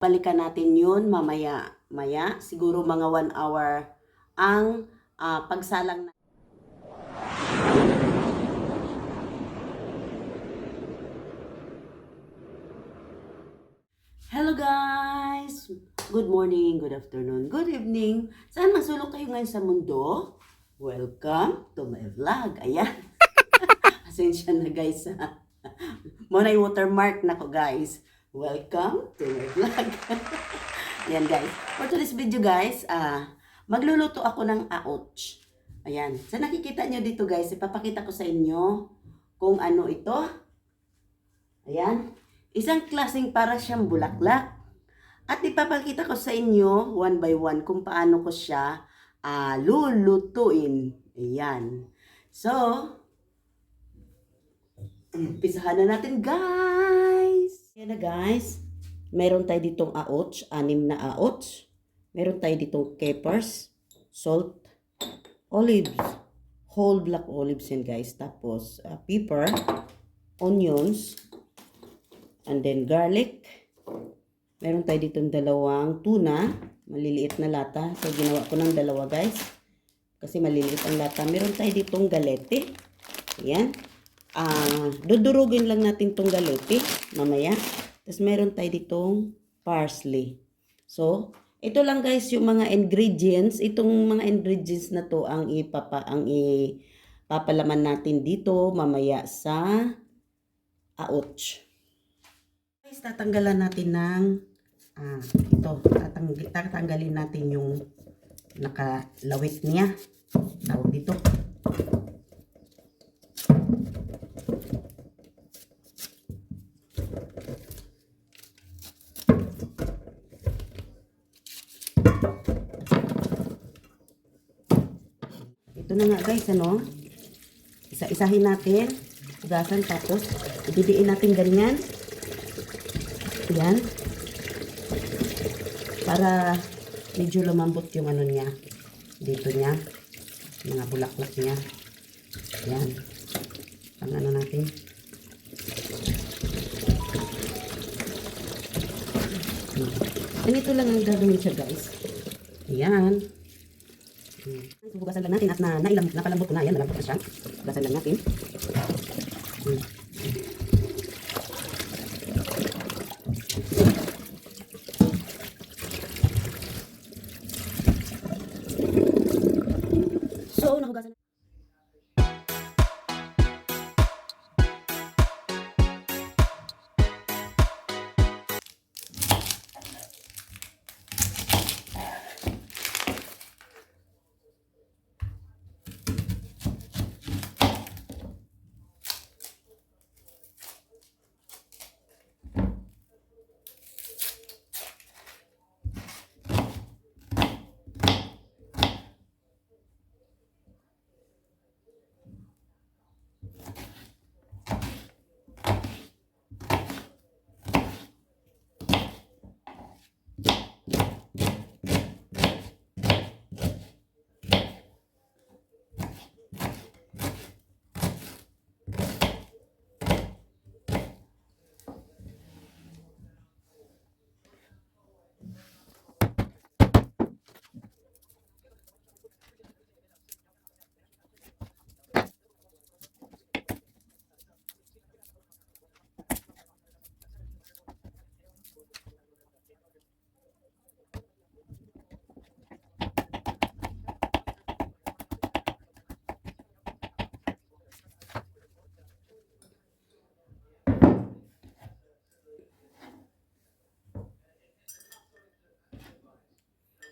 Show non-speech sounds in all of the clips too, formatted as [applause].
Balikan natin yun mamaya. Maya, siguro mga one hour ang ah, pagsalang na. Hello guys! Good morning, good afternoon, good evening. Saan masulok kayo ngayon sa mundo? Welcome to my vlog. Ayan. [laughs] Asensya na guys. yung watermark na ko guys. Welcome to my vlog. [laughs] Ayan guys. For today's video guys, ah magluluto ako ng aoch. Ayan. Sa nakikita nyo dito guys, ipapakita ko sa inyo kung ano ito. Ayan. Isang klaseng para siyang bulaklak. At ipapakita ko sa inyo one by one kung paano ko siya ah, lulutuin. Ayan. So, umpisahan na natin guys. Ayan na guys. Meron tayo ditong aoch, anim na aoch. Meron tayo ditong capers, salt, olives, whole black olives yan guys. Tapos ah, pepper, onions, and then garlic. Meron tayo ditong dalawang tuna, maliliit na lata. So ginawa ko ng dalawa guys. Kasi maliliit ang lata. Meron tayo ditong galete. Ayan. Ah, dudurugin lang natin tong galete mamaya. Tapos meron tayo ditong parsley. So, ito lang guys yung mga ingredients. Itong mga ingredients na to ang ipapa ang ipapalaman natin dito mamaya sa aoch. Guys, tatanggalan natin ng ah, ito, tatang, tatanggalin natin yung nakalawit niya. Tawag dito. Na nga guys, ano? Isa-isahin natin. Hugasan tapos ibibiin natin ganyan. Yan. Para medyo lumambot yung ano niya. Dito niya. Mga bulaklak niya. Yan. Ang ano natin. Hmm. Ganito lang ang gagawin siya guys. Yan. Hmm. Hugasan lang natin at na, nailam, napalambot ko na. Yan, nalambot na siya. Hugasan lang natin.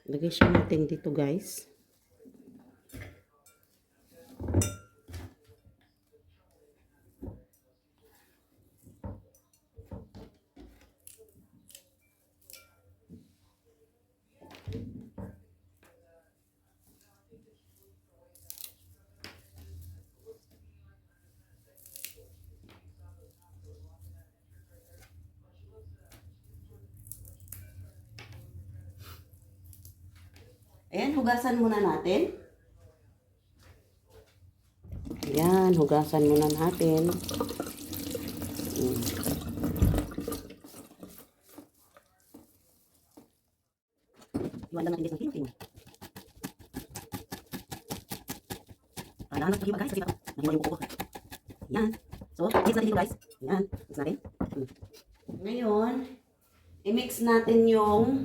Lagay siya natin dito guys. Ayan, hugasan muna natin. Ayan, hugasan muna natin. Mm. Iwan lang natin guys ng king-king. Kailangan natin guys kasi nahiwa yung buko ko. Yan. So, mix natin ito guys. Yan. Mix natin. Hmm. Ngayon, i-mix natin yung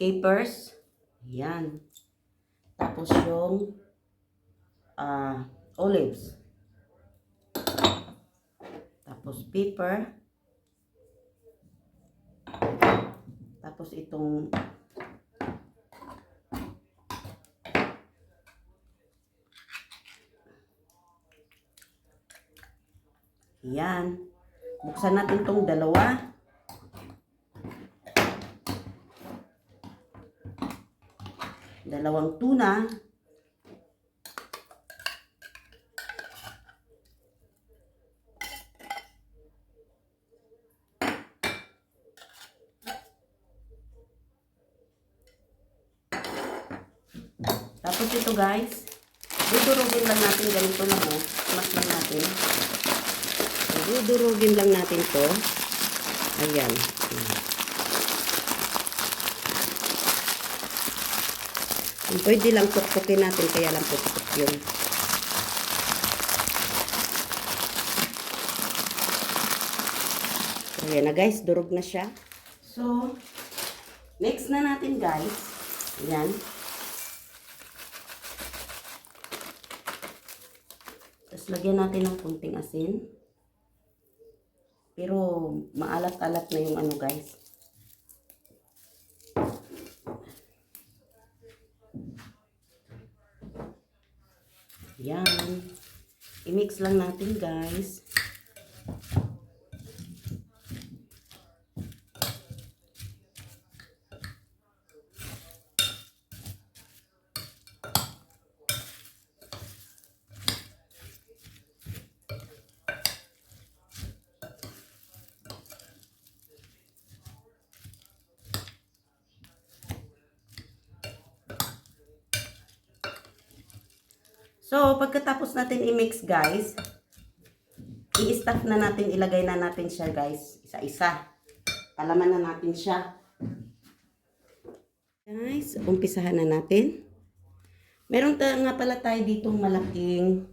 capers. Yan. Tapos yung ah olives. Tapos pepper. Tapos itong Yan. Buksan natin tong dalawa. Dalawang tuna. Tapos ito guys, dudurugin lang natin ganito lang oh. Smash lang natin. Dudurugin lang natin to. Ayan. Kung pwede lang tuktukin natin, kaya lang tuktok yun. Ayan na guys, durog na siya. So, mix na natin guys. Ayan. Tapos lagyan natin ng kunting asin. Pero maalat-alat na yung ano guys. Yan. I-mix lang natin guys. So, pagkatapos natin i-mix guys, i-stuff na natin, ilagay na natin siya guys, isa-isa. Palaman na natin siya. Guys, umpisahan na natin. Meron ta nga pala tayo ditong malaking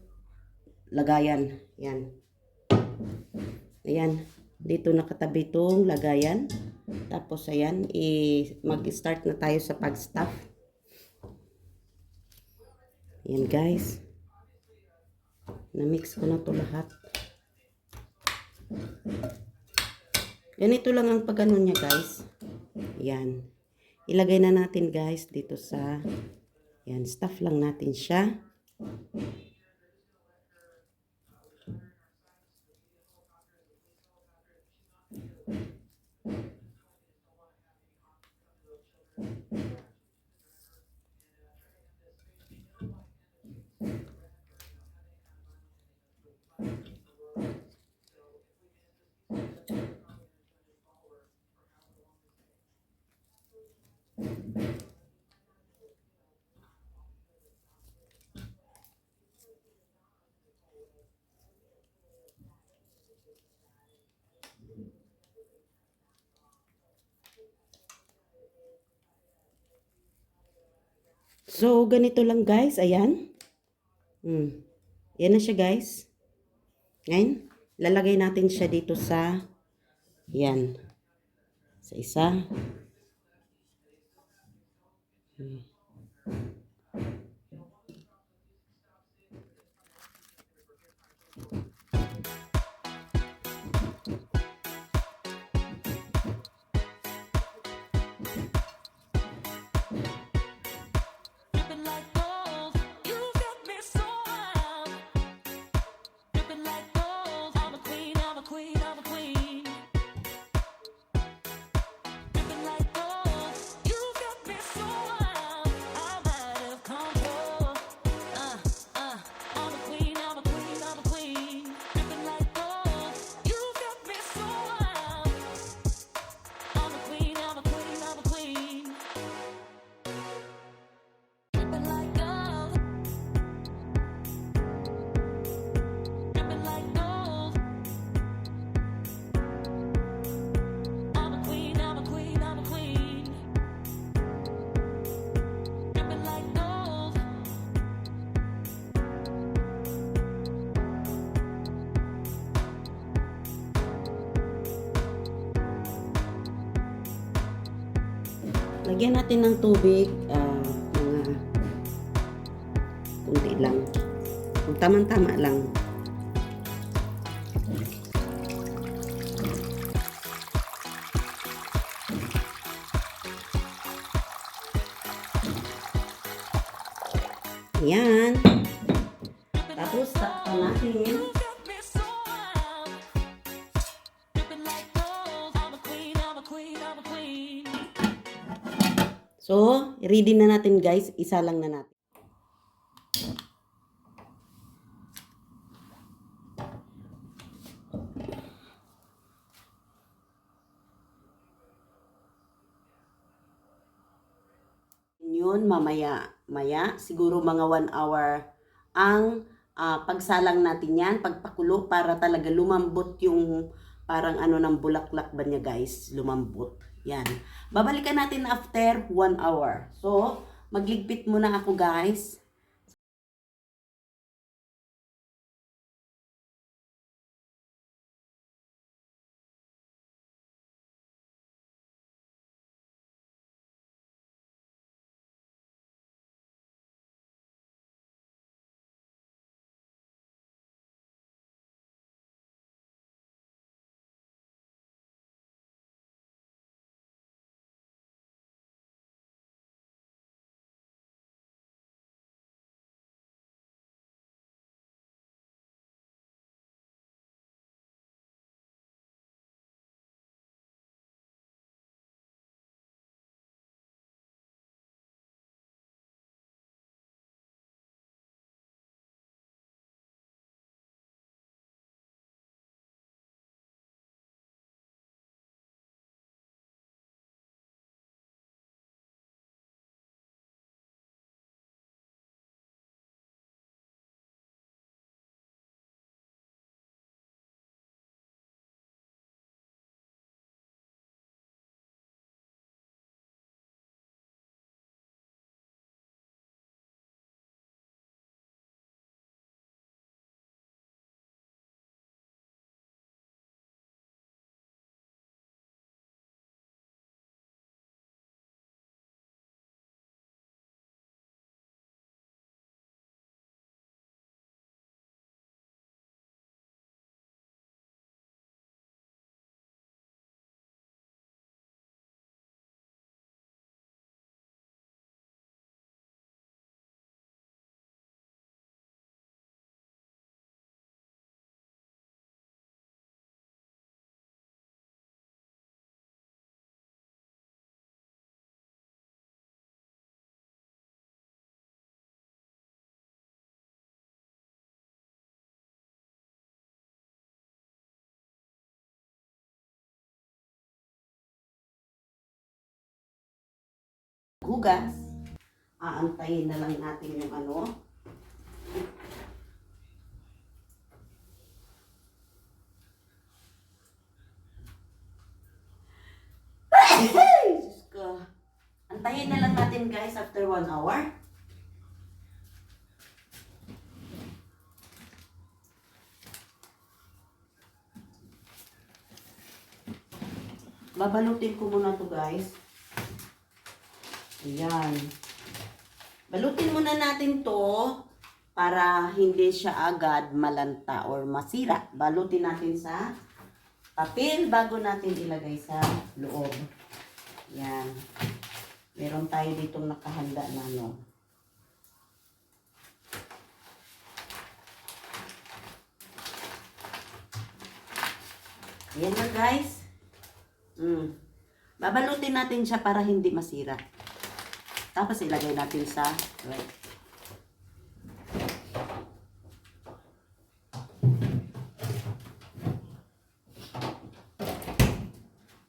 lagayan. Yan. Ayan. Dito nakatabi itong lagayan. Tapos ayan, mag-start na tayo sa pag-stuff. Yan guys. Na-mix ko na to lahat. Ganito lang ang pagano niya guys. Yan. Ilagay na natin guys dito sa yan, stuff lang natin siya. So, ganito lang guys. Ayan. Hmm. Yan na siya guys. Ngayon, lalagay natin siya dito sa yan. Sa isa. Hmm. Lagyan natin ng tubig, ah, mga kunti lang. Kung tamang-tama lang. So, ready na natin guys. Isa lang na natin. Yun, mamaya. Maya, siguro mga one hour ang ah, pagsalang natin yan, pagpakulo para talaga lumambot yung parang ano ng bulaklak ba niya guys, lumambot. Yan. Babalikan natin after one hour. So, magligpit muna ako guys. Hugas. Aantayin na lang natin yung ano. Antayin na lang natin guys after one hour. Babalutin ko muna to guys. Ayan. Balutin muna natin to para hindi siya agad malanta or masira. Balutin natin sa papel bago natin ilagay sa loob. Yan. Meron tayo ditong nakahanda na ano. Ayan na guys. Mm. Babalutin natin siya para hindi masira. Tapos ilagay natin sa ref.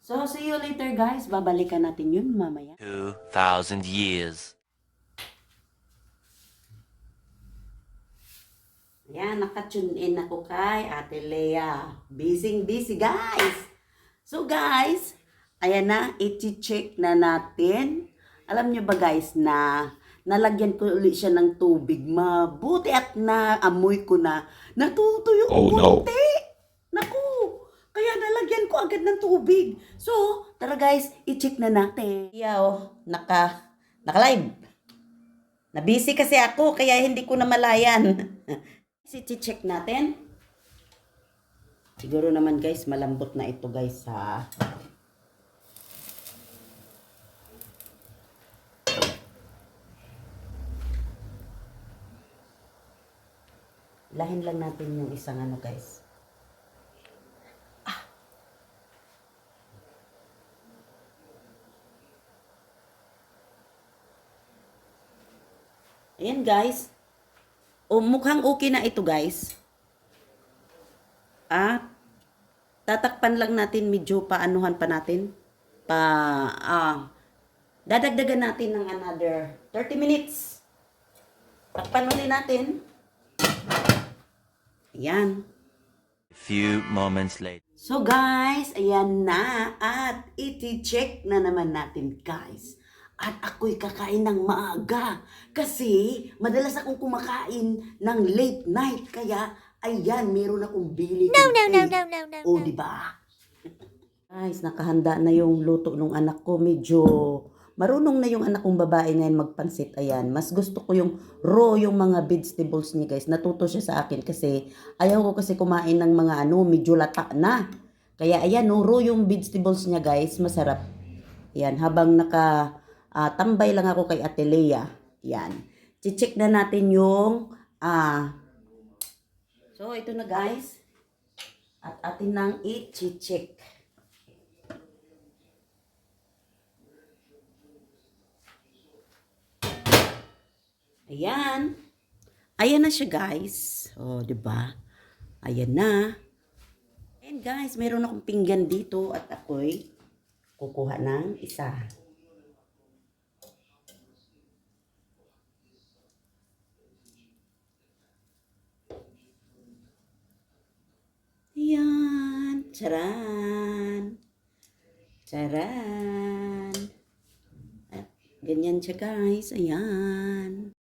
So, see you later guys. Babalikan natin yun mamaya. 2,000 years. Ayan, nakatune in ako kay Ate Lea. Busy busy guys. So guys, ayan na, iti-check na natin. Alam nyo ba guys na nalagyan ko ulit siya ng tubig. Mabuti at na amoy ko na natutuyo Oh, no. konti. Naku, Kaya nalagyan ko agad ng tubig. So, tara guys, i-check na natin. Yeah, oh, naka, naka-live. Nabisi kasi ako, kaya hindi ko na malayan. [laughs] I-check natin. Siguro naman guys, malambot na ito guys ha. Lahin lang natin yung isang ano guys. Ayan guys. O mukhang okay na ito guys. Ah, tatakpan lang natin medyo paanuhan pa natin. Pa, ah, dadagdagan natin ng another 30 minutes. Takpan ulit natin. Ayan. Few moments later. So guys, ayan na at iti-check na naman natin guys. At ako'y kakain ng maaga kasi madalas akong kumakain ng late night kaya ayan, meron akong bili. No, no, no, no, no, no. O, di ba? [laughs] Guys, nakahanda na yung luto ng anak ko. Medyo marunong na yung anak kong babae ngayon magpansit. Ayan, mas gusto ko yung raw yung mga vegetables niya guys. Natuto siya sa akin kasi ayaw ko kasi kumain ng mga ano, medyo lata na. Kaya ayan, no, raw yung vegetables niya guys, masarap. Ayan, habang naka ah, tambay lang ako kay Ate Lea. Ayan. Chicheck na natin yung ah So, ito na guys. At atin nang i-check. Ayan. Ayan na siya, guys. Oh, 'di ba? Ayan na. And guys, meron akong pinggan dito at ako'y kukuha ng isa. Ayan. Charan. Charan. Ganyan siya guys. Ayan.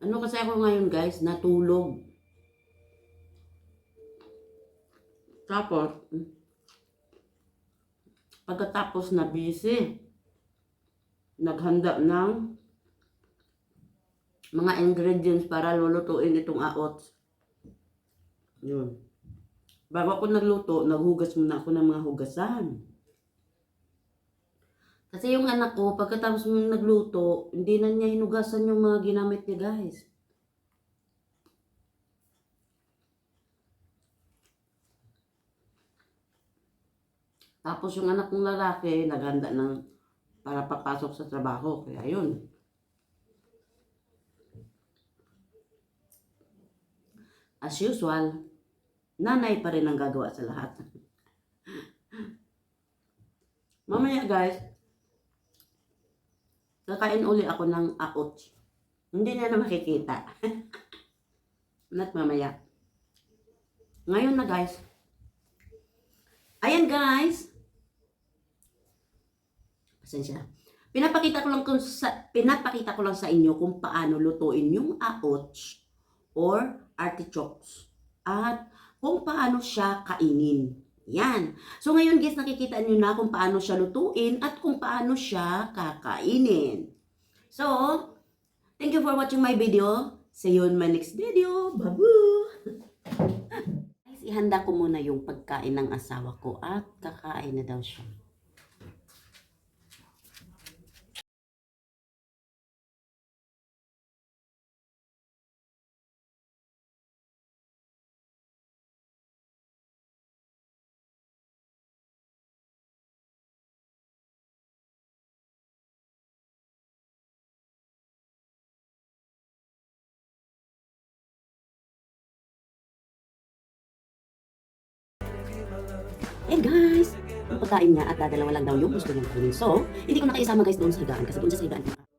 Ano kasi ako ngayon guys, natulog. Tapos, pagkatapos na busy, naghanda ng mga ingredients para lulutuin itong aots. Yun. Bago ako nagluto, naghugas muna ako ng mga hugasan. Kasi yung anak ko, pagkatapos mong nagluto, hindi na niya hinugasan yung mga ginamit niya, guys. Tapos yung anak kong lalaki, naghanda ng para papasok sa trabaho. Kaya yun. As usual, nanay pa rin ang gagawa sa lahat. [laughs] Mamaya guys, kakain uli ako ng aot. Hindi na na makikita. [laughs] Not mamaya. Ngayon na guys. Ayan guys. Pasensya. Pinapakita ko lang kung sa pinapakita ko lang sa inyo kung paano lutuin yung aots or artichokes at kung paano siya kainin. Yan. So ngayon guys, nakikita niyo na kung paano siya lutuin at kung paano siya kakainin. So, thank you for watching my video. See you in my next video. Babu! [laughs] Guys, ihanda ko muna yung pagkain ng asawa ko at kakain na daw siya. Eh guys, ang pagkain niya at dadalawa lang daw yung gusto niyang kainin. So, hindi ko na guys doon sa higaan kasi doon sa higaan